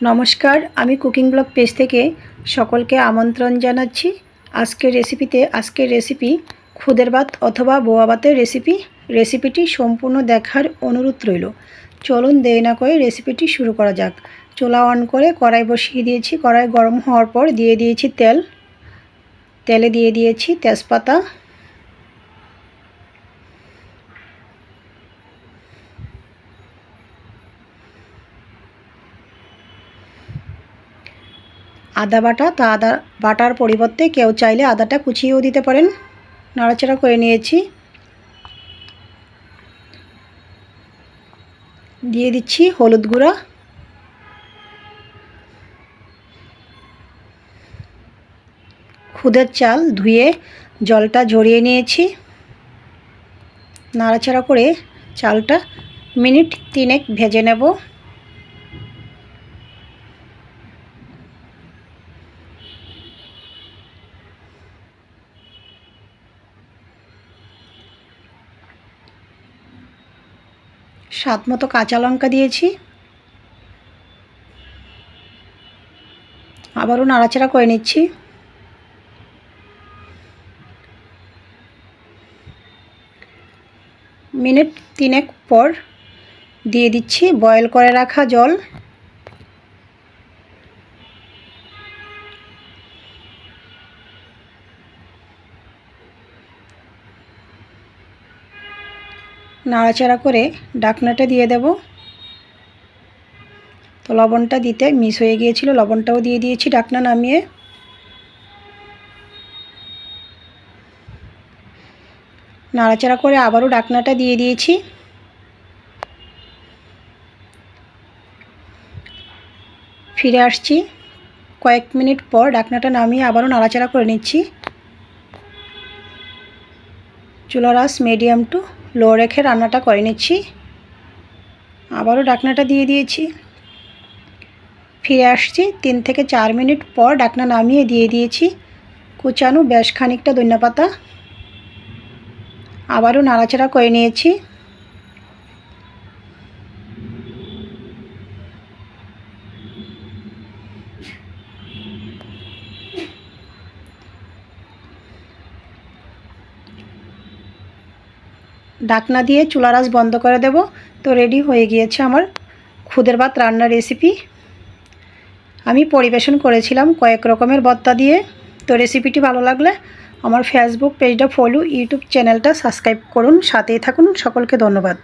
নমস্কার, আমি cooking blog page থেকে সকলকে আমন্ত্রণ জানাচ্ছি। আজকের রেসিপিতে আজকের রেসিপি খুদের ভাত অথবা বোয়া ভাতের রেসিপি রেসিপিটি সম্পূর্ণ দেখার অনুরোধ রইল। চলুন দেরি না করে রেসিপিটি শুরু করা যাক। চোলা অন করে কড়াই বসিয়ে দিয়েছি। কড়াই গরম হওয়ার পর দিয়ে দিয়েছি তেল। তেলে দিয়ে দিয়েছি তেজপাতা। আদা বাটা, তা আদা বাটার পরিবর্তে কেউ চাইলে আদাটা কুচিয়েও দিতে পারেন। নাড়াচাড়া করে নিয়েছি। দিয়ে দিচ্ছি হলুদ গুঁড়া। খুদের চাল ধুয়ে জলটা ঝরিয়ে নিয়েছি। নাড়াচাড়া করে চালটা মিনিট তিনেক ভেজে নেব। স্বাদ মতো কাঁচা লঙ্কা দিয়েছি। আবারও নাড়াচাড়া করে নিচ্ছি। মিনিট তিনেক পর দিয়ে দিচ্ছি বয়েল করে রাখা জল। নাড়াচাড়া করে ডাকনাটা দিয়ে দেব। তো লবণটা দিতে মিস হয়ে গিয়েছিল, লবণটাও দিয়ে দিয়েছি ডাকনা নামিয়ে। নাড়াচাড়া করে আবারও ডাকনাটা দিয়ে দিয়েছি। ফিরে আসছি। কয়েক মিনিট পর ডাকনাটা নামিয়ে আবারও নাড়াচাড়া করে নিচ্ছি। চুলার আস মিডিয়াম টু লো রেখে রান্নাটা করে নিচ্ছি। আবারও ডাকনাটা দিয়ে দিয়েছি। ফিরে আসছি তিন থেকে চার মিনিট পর ডাকনা নামিয়ে দিয়ে দিয়েছি। কুচানো বেশ খানিকটা ধন্যপাতা। আবারও নাড়াচাড়া করে নিয়েছি। ডাকনা দিয়ে চুলার আঁচ বন্ধ করে দেব। তো রেডি হয়ে গিয়েছে আমার খুদের ভাত রান্নার রেসিপি আমি পরিবেশন করেছিলাম কয়েক রকমের বত্তা দিয়ে। তো রেসিপিটি ভালো লাগলে আমার ফেসবুক পেজটা ফলো ইউটিউব চ্যানেলটা সাবস্ক্রাইব করুন। সাথেই থাকুন। সকলকে ধন্যবাদ।